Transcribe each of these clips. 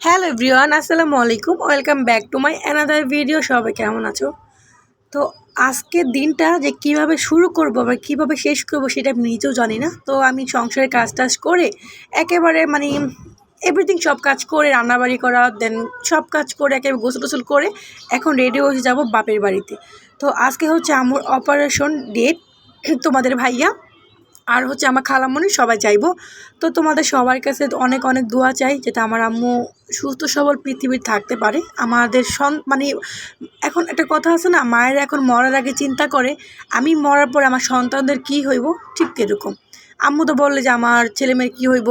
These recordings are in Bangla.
হ্যালো এভরিওয়ান, আসসালামু আলাইকুম। Welcome back to my another video. সবাই কেমন আছো? তো আজকের দিনটা যে কীভাবে শুরু করব বা কীভাবে শেষ করব সেটা আমি নিজেও জানি না। তো আমি সংসারের কাজ টাজ করে একেবারে মানে এভরিথিং সব কাজ করে, রান্নাবাড়ি করা দেন সব কাজ করে একেবারে গোসল টোসল করে এখন রেডি হয়ে যাব বাপের বাড়িতে। তো আজকে হচ্ছে আমার অপারেশন ডেট তোমাদের ভাইয়া আর হচ্ছে আমার খালামণি, সবাই চাইব। তো তোমাদের সবার কাছে অনেক অনেক দোয়া চাই যাতে আমার আম্মু সুস্থ, সবল পৃথিবীর থাকতে পারে। আমাদের সন মানে এখন একটা কথা আছে না, মায়ের এখন মরার আগে চিন্তা করে, আমি মরার পরে আমার সন্তানদের কি হইব? ঠিক এরকম। আম্মু তো বললে যে আমার ছেলে মেয়ের কী হইব?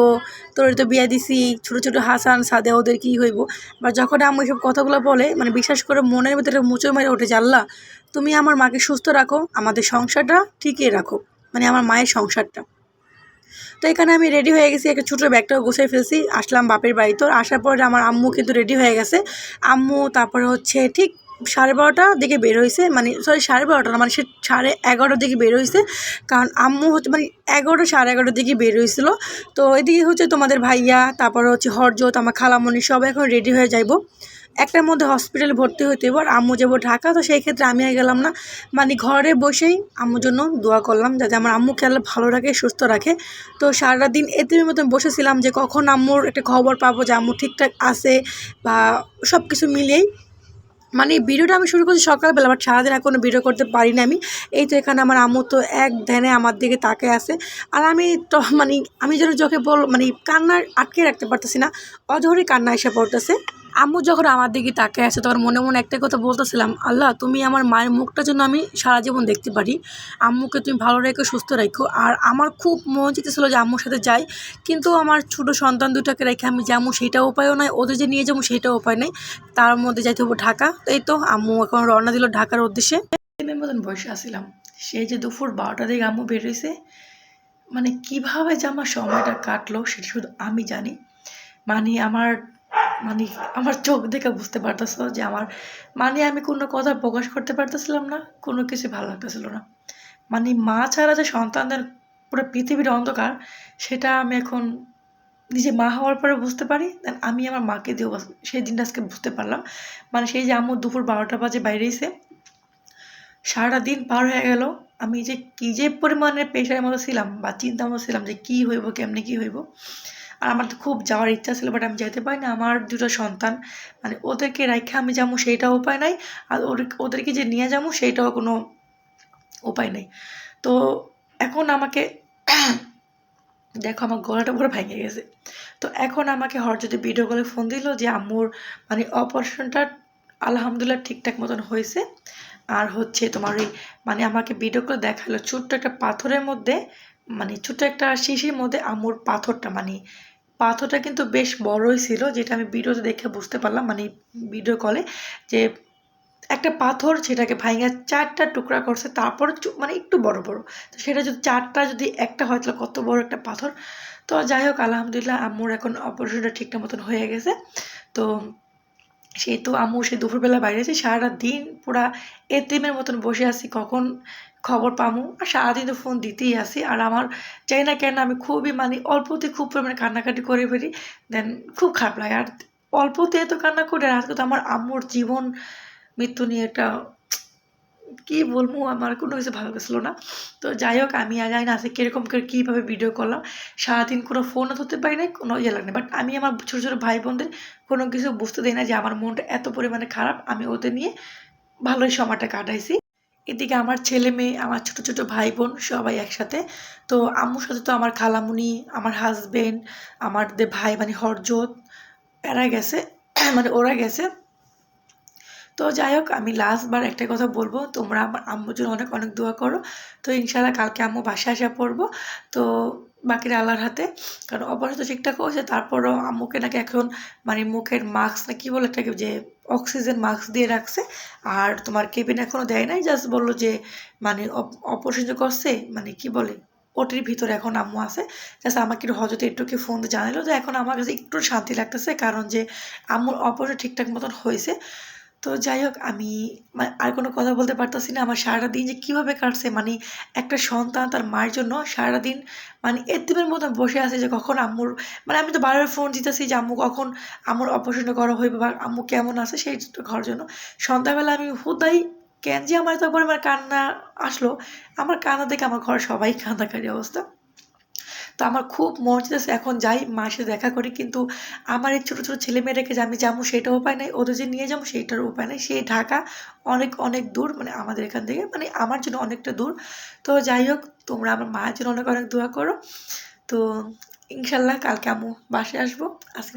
তোর তো বিয়া দিছি, ছোটো ছোটো হাসান সাদে ওদের কী হইব? বা যখন আম্মু এসব কথাগুলো বলে মানে বিশ্বাস করে মনের ভিতরে মুচো মেরে ওঠে জানলা তুমি আমার মাকে সুস্থ রাখো, আমাদের সংসারটা ঠিকই রাখো। মানে আমার মায়ের সংসারটা। তো এখানে আমি রেডি হয়ে গেছি, একটা ছোটো ব্যাগটাও গুছিয়ে ফেলছি। আসলাম বাপের বাড়ি। তো আসার পর আমার আম্মু কিন্তু রেডি হয়ে গেছে। আম্মু, তারপরে হচ্ছে ঠিক সাড়ে বারোটার দিকে বের হয়েছে মানে সরি সাড়ে বারোটা না মানে সে সাড়ে এগারোটার দিকে বের হয়েছে। কারণ আম্মু হচ্ছে মানে এগারোটা, সাড়ে এগারোটার দিকে বের হয়েছিল। তো এদিকে হচ্ছে তোমাদের ভাইয়া, তারপর হচ্ছে হরজত, আমার খালামণি, সব এখন রেডি হয়ে যাইবো। একটার মধ্যে হসপিটালে ভর্তি হইতে এবার আম্মু যাব ঢাকা। তো সেই ক্ষেত্রে আমি আর গেলাম না। মানে ঘরে বসেই আম্মুর জন্য দোয়া করলাম, যাতে আমার আম্মুকে আল্লাহ ভালো রাখে, সুস্থ রাখে। তো সারাটা দিন এতিমের মতন বসেছিলাম যে কখন আম্মুর একটা খবর পাবো যে আম্মু ঠিকঠাক আছে, বা সব কিছু মিলিয়েই। মানে ভিডিওটা আমি শুরু করছি সকালবেলা বাট সারাদিন আর কোনো ভিডিও করতে পারি না আমি। এই তো এখানে আমার আম্মু তো এক ধ্যানে আমার দিকে তাকে আছে। আর আমি তো মানে আমি যেন চোখে বল মানে কান্নার আটকে রাখতে পারতেছি না অজহরে কান্না এসে পড়তেছে। আম্মু যখন আমার দিকে তাকে আছে, তখন মনে মনে একটা কথা বলতেছিলাম, আল্লাহ, তুমি আমার মায়ের মুখটা যেন আমি সারা জীবন দেখতে পারি। আম্মুকে তুমি ভালো রেখো, সুস্থ রাখো। আর আমার খুব মন চেতেছিল যে আম্মুর সাথে যাই, কিন্তু আমার ছোট সন্তান দুটাকে রেখে আমি যাব সেটা উপায়ও নয় ওদের যে নিয়ে যাব সেইটা উপায় নেই। তার মধ্যে যাইতে হব ঢাকা। এই তো আম্মু এখন রওনা দিল ঢাকার উদ্দেশ্যে। মতন বসে আসছিলাম সে যে দুপুর বারোটা দিকে আম্মু বেরিয়েছে মানে কীভাবে যে আমার সময়টা কাটলো সেটা শুধু আমি জানি। মানে আমার মানে আমার চোখ দেখে বুঝতে পারতেছো যে আমার মানে আমি কোনো কথা প্রকাশ করতে পারতেছিলাম না, কোনো কিছু ভালো লাগতেছিল না। মানে মা ছাড়া যে সন্তানদের পুরো পৃথিবীর অন্ধকার, সেটা আমি এখন নিজে মা হওয়ার পরে বুঝতে পারি দেন আমি আমার মাকে দিয়েও সেই দিনটা আজকে বুঝতে পারলাম। মানে সেই যে আম্মু দুপুর বারোটা বাজে বাইরে এসে সারাটা দিন পার হয়ে গেল, আমি যে কী যে পরিমাণে পেশার মতো ছিলাম বা চিন্তার মতো ছিলাম যে কী হইব, কেমনি কী হইব আর আমার তো খুব যাওয়ার ইচ্ছা ছিল বাট আমি যেতে পারি না আমার দুটো সন্তান মানে ওদেরকে রেখে আমি যাব সেইটাও উপায় নাই, আর ওদেরকে যে নিয়ে যাব সেইটাও কোনো উপায় নেই। তো এখন আমাকে, দেখো আমার গলাটা পুরো ভেঙে গেছে। তো এখন আমাকে হর যদি ভিডিও কলে ফোন দিল যে, আম্মুর মানে অপারেশনটা আলহামদুলিল্লাহ ঠিকঠাক মতন হয়েছে। আর হচ্ছে তোমার ওই মানে আমাকে ভিডিও করে দেখাল, ছোট্ট একটা পাথরের মধ্যে মানে ছোট্ট একটা শিশির মধ্যে আমুর পাথরটা মানে পাথরটা কিন্তু বেশ বড়ই ছিল, যেটা আমি ভিডিওতে দেখে বুঝতে পারলাম মানে ভিডিও কলে যে একটা পাথর সেটাকে ভাইঙ্গা চারটা টুকরা করছে, তারপর মানে একটু বড় বড়। তো সেটা যদি চারটা যদি একটা হয়, তাহলে কত বড় একটা পাথর। তো যাই হোক, আলহামদুলিল্লাহ আম্মুর এখন অপারেশনটা ঠিকঠাক মতন হয়ে গেছে। তো সেই তো আম্মু সে দুপুরবেলা বাইরে আছে সারা দিন পুরা এতিমের মতন বসে আছি, কখন খবর পামু? আর সারাদিন তো ফোন দিতেই আসি। আর আমার চাই না কেন আমি খুবই মানে অল্পতে খুব পরিমাণে কান্নাকাটি করে ফেলি দেন খুব খারাপ লাগে। আর অল্পতে এত কান্না করে আজকে তো আমার আম্মুর জীবন মৃত্যু নিয়ে একটা কী বলব, আমার কোনো কিছু ভালো লাগছিল না। তো যাই হোক, আমি আর জানি না আজকে কীরকম করে কীভাবে ভিডিও করলাম। সারাদিন কোনো ফোনও ধরতে পারি না কোনো ইয়ে লাগে না বাট আমি আমার ছোটো ছোটো ভাই বোনদের কোনো কিছু বুঝতে দিই না যে আমার মনটা এত পরিমাণে খারাপ, আমি ওদের নিয়ে ভালোই সময়টা কাটাইছি। এদিকে আমার ছেলে মেয়ে, আমার ছোট ছোট ভাই বোন সবাই একসাথে। তো আম্মুর সাথে তো আমার খালামুনি, আমার হাজবেন্ড আমার ভাই মানে হরজত, এরা গেছে মানে ওরা গেছে। তো যাই হোক, আমি লাস্টবার একটা কথা বলব। তোমরা আমার আম্মুর জন্য অনেক অনেক দোয়া করো। তো ইনশাল্লাহ কালকে আম্মু বাসায় আসা পড়ব। তো বাকিরা আল্লাহর হাতে। কারণ অপারেশন তো ঠিকঠাক হয়েছে, তারপরও আম্মুকে নাকি এখন মানে মুখের মাস্ক না কি বলে এটাকে যে অক্সিজেন মাস্ক দিয়ে রাখছে। আর তোমার কেবিন এখনও দেয় নাই জাস্ট বলল যে মানে অপারেশন যে করছে মানে কি বলে, ওটির ভিতরে এখন আম্মু আছে। জাস্ট আমাকে একটু হজরত একটুকে ফোন দিয়ে জানালো যে এখন আমার কাছে একটু শান্তি লাগতেছে, কারণ যে আম্মুর অপারেশন ঠিকঠাক মতন হয়েছে। তো যাই হোক, আমি আর কোনো কথা বলতে পারতাছি না। আমার সারাটা দিন যে কীভাবে কাটছে মানে একটা সন্তান তার মায়ের জন্য সারাদিন মানে এতিমের মতো বসে আছে যে কখন আম্মুর মানে আমি তো বারবার ফোন দিতেছি যে, আম্মু, কখন আম্মুর অপারেশনটা করা হইবে বা আম্মু কেমন আছে সেই ঘর জন্য? সন্ধ্যাবেলা আমি হুদাই কেন যে আমার তারপরে আমার কান্না আসলো, আমার কান্না দেখে আমার ঘরে সবাই কান্নাকারি অবস্থা। তো আমার খুব মন চাইতেছে এখন যাই মার সাথে দেখা করি। কিন্তু আমার এই ছোটো ছোটো ছেলে মেয়েটাকে যে আমি যাব সেটাও উপায় নাই। ওদের যে নিয়ে যাব সেইটার উপায় নাই। সেই ঢাকা অনেক অনেক দূর মানে আমাদের এখান থেকে মানে আমার জন্য অনেকটা দূর। তো যাই হোক, তোমরা আমার মায়ের জন্য অনেক অনেক দোয়া করো। তো ইনশাল্লাহ কালকে আমু বাসে আসব। আজকে